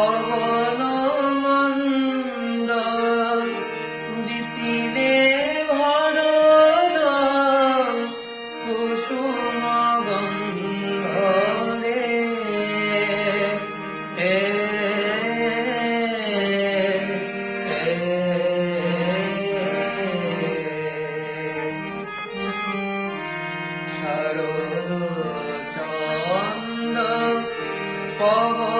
Of all মন্দ দীপ্তিরে ভর কুসুম গম্ভীরে এ। সরো চন্দ পবন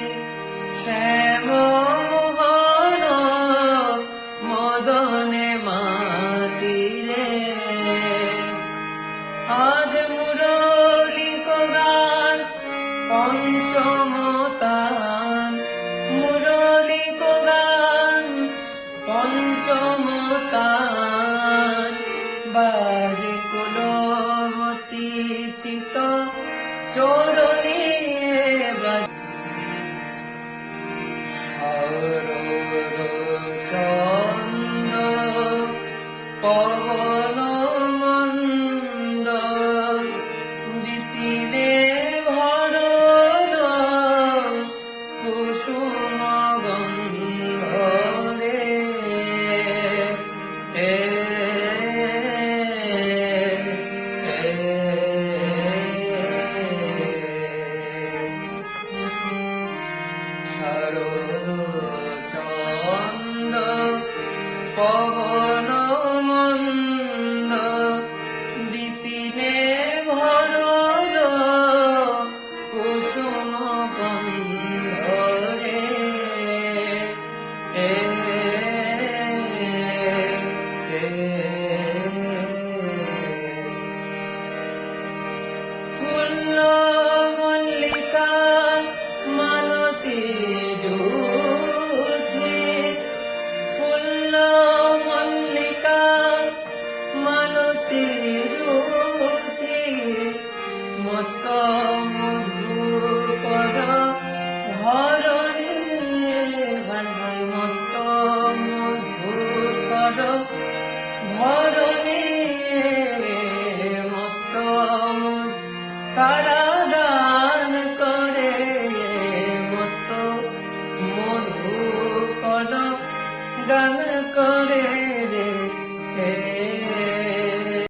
শ্যাম মোহন মদনে মাতিরে আজ মুরলি গান পঞ্চমতান মুরলি গান পঞ্চমতান বাজে কুলবতী চিত চরণী চন্দ সুমগন্ধ রে এ সরো চন্দ No. গান করে রে।